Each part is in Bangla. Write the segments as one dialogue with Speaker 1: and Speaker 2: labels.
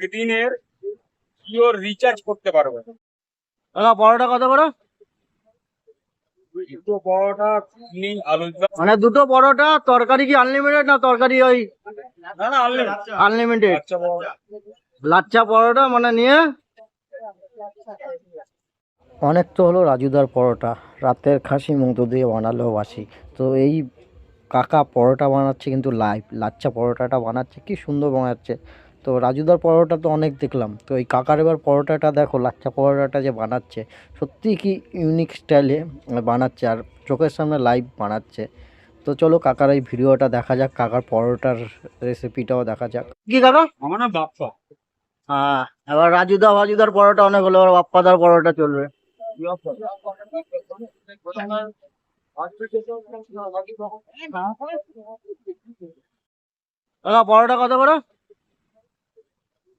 Speaker 1: একদিনের পিওর রিচার্জ করতে পারবে।
Speaker 2: কাকা পরোটা কত করে?
Speaker 1: দুটো পরোটা চিনি আলুর
Speaker 2: মানে দুটো পরোটা তরকারি কি আনলিমিটেড না তরকারি ওই
Speaker 1: না না আনলে
Speaker 2: আনলিমিটেড
Speaker 1: আচ্ছা পরোটা।
Speaker 2: লাচ্চা পরোটা মানে নিয়ে? অনেক তো হলো রাজুদার পরোটা। রাতের খাসি মুগ্ধ দিয়ে বানালো বাসি। তো এই কাকা পরোটা বানাচ্ছে কিন্তু লাইভ লাচ্চা পরোটাটা বানাচ্ছে কি সুন্দর বানাচ্ছে। তো রাজুদার পরোটা তো অনেক দেখলাম। তো এই কাকার এবার পরোটাটা দেখো লাচ্চা পরোটাটা যে বানাচ্ছে সত্যি কি ইউনিক স্টাইলে বানাচ্ছে আর চোখের সামনে লাইভ বানাচ্ছে। তো চলো কাকার এই ভিডিওটা দেখা যাক কাকার পরোটার রেসিপিটাও দেখা যাক। কি কাকা?
Speaker 1: আমার না বাপ্পা।
Speaker 2: হ্যাঁ এবার রাজুদা ফাজুদার পরোটা অনেক হলো এবার বাপ্পাদার পরোটা চলবে। পরোটা কত করে?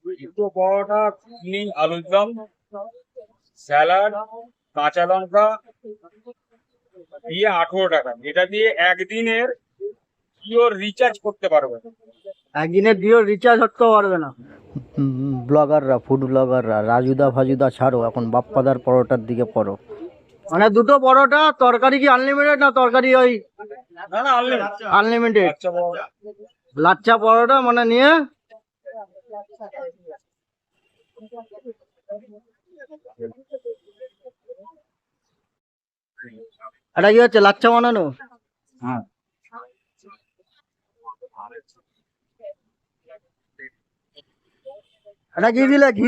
Speaker 1: দুটো পরোটা চিনি আলুর দম স্যালাড কাঁচা লঙ্কা দিয়ে আঠেরো টাকা। এটা দিয়ে একদিনের পিওর রিচার্জ করতে পারবে।
Speaker 2: একদিনের দিও রিচার্জ করতে পারবে না। ব্লগাররা ফুড ব্লগাররা রাজুদা ফাজুদা ছাড়ো এখন বাপ্পাদার পরোটার দিকে পড়ো। মানে দুটো পরোটা তরকারি কি আনলিমিটেড না তরকারি ওই
Speaker 1: না না আনলে
Speaker 2: আনলিমিটেড
Speaker 1: আচ্ছা
Speaker 2: লাচ্চা পরোটা মানে নিয়ে এটা কি হচ্ছে লাচ্চা বানানো
Speaker 1: হ্যাঁ।
Speaker 2: এটা ঘি দিলে? ঘি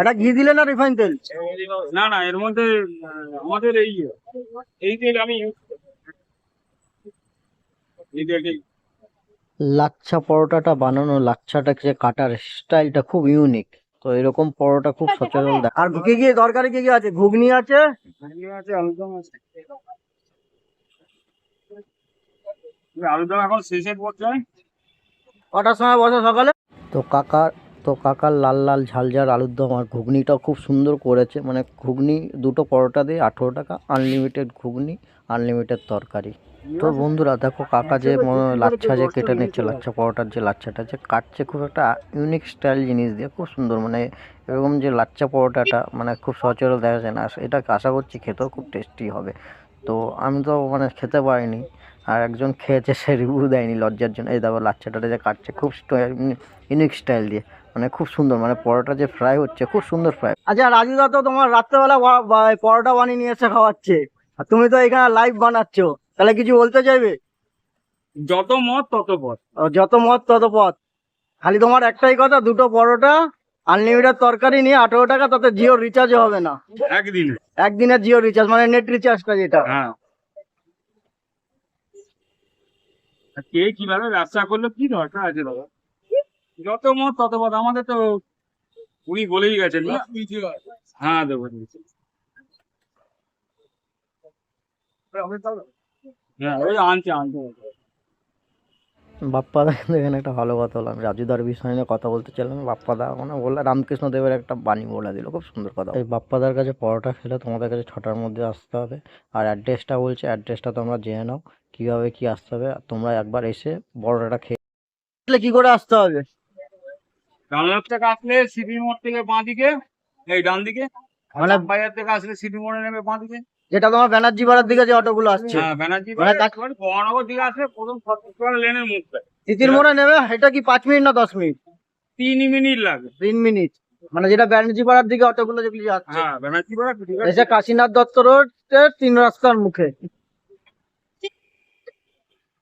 Speaker 2: এটা ঘি দিলে না রিফাইন তেল?
Speaker 1: না না এর মধ্যে আমাদের এই এই তেল আমি use করি। এই তেলটাই
Speaker 2: লাচ্ছা পরোটাটা বানানো লাচ্ছাটা যে কাটার স্টাইলটা খুব ইউনিক তো এরকম পরোটা খুব সচরাচর দেয় আর কি কি দরকারি কি কি আছে? ঘুগনি আছে?
Speaker 1: আছে আলুদম আছে। আলুদম এখন শেষের পর্যায়ে।
Speaker 2: কটার সময় বসে সকালে? তো কাকার তো কাকার লাল লাল ঝাল ঝাল আলুর দম আর ঘুগনিটাও খুব সুন্দর করেছে। মানে ঘুগনি দুটো পরোটা দিয়ে আঠেরো টাকা আনলিমিটেড ঘুগনি আনলিমিটেড তরকারি। তো বন্ধুরা, দেখো কাকা যে লাচ্ছা যে কেটে নিচ্ছে, লাচ্ছা পরোটার যে লাচ্ছাটা যে কাটছে, খুব একটা ইউনিক স্টাইল জিনিস দিয়ে খুব সুন্দর। মানে এরকম যে লাচ্ছা পরোটাটা মানে খুব সচরাচর দেখা যায় না। এটা আশা করছি খেতেও খুব টেস্টি হবে। তো আমি তো মানে খেতে পারিনি। আর একজন খেয়েছে সে রিভিউ দেয়নি লজ্জার জন্য। এই দেখো লাচ্চাটা যে কাটছে খুব ইউনিক স্টাইল দিয়ে। মানে খুব সুন্দর মানে পরোটা যে ফ্রাই হচ্ছে খুব সুন্দর ফ্রাই আচ্ছা রাজুদা তো তোমার রাত্রেবেলা পরোটা বানিয়ে নিয়ে এসে খাওয়াচ্ছে। আর তুমি তো এখানে লাইভ বানাচ্ছো। তাহলে কিছু বলতে চাইবে?
Speaker 1: যত মত তত পথ।
Speaker 2: ও, যত মত তত পথ। খালি তোমার একটাই কথা দুটো পরোটা আনলিমিটেড তরকারি নিয়ে আঠেরো টাকা তাতে জিও রিচার্জ হবে না।
Speaker 1: একদিনে?
Speaker 2: একদিনের জিও রিচার্জ মানে নেট রিচার্জটা যেটা।
Speaker 1: হ্যাঁ। কে কীভাবে ব্যবসা করল কি দরকার আছে দাদা? যত মত তত পথ আমাদের তো উনি বলেই গেছেন হ্যাঁ দেবো। হ্যাঁ ওই আনছে আনছে।
Speaker 2: বাপ্পাদা কিন্তু এখানে একটা ভালো কথা হলো আমি রাজুদার বিষয় নিয়ে কথা বলতে চাইলাম বাপ্পাদা মানে বললে রামকৃষ্ণ দেবের একটা বাণী বলে দিল খুব সুন্দর কথা এই বাপ্পাদার কাছে পরোটা খেলে তোমাদের কাছে ছটার মধ্যে আসতে হবে। আর অ্যাড্রেসটা বলছে অ্যাড্রেসটা তোমরা জেনে নাও কীভাবে কি আসতে হবে। আর তোমরা একবার এসে পরোটাটা খেয়ে কি করে আসতে হবে?
Speaker 1: ডানলপ থেকে আসলে সিপি মোড় থেকে বাঁ দিকে এই ডান দিকে
Speaker 2: মানে
Speaker 1: বাজার থেকে আসলে সিপি মোড়ে নেমে বাঁ দিকে।
Speaker 2: যেটা তোমার ব্যানার্জি পাড়ার দিকে যে অটোগুলো আসছে।
Speaker 1: হ্যাঁ
Speaker 2: মানে
Speaker 1: বহনগর দিকে আসলে প্রথম লেনের মুখটা
Speaker 2: তিতির মোড়ে নেবে এটা কি পাঁচ মিনিট না দশ মিনিট?
Speaker 1: তিন মিনিট লাগে।
Speaker 2: তিন মিনিট। মানে যেটা ব্যানার্জি পাড়ার দিকে অটোগুলো যেগুলি যাচ্ছে
Speaker 1: হ্যাঁ
Speaker 2: এসে কাশীনাথ দত্ত রোড তিন রাস্তার মুখে।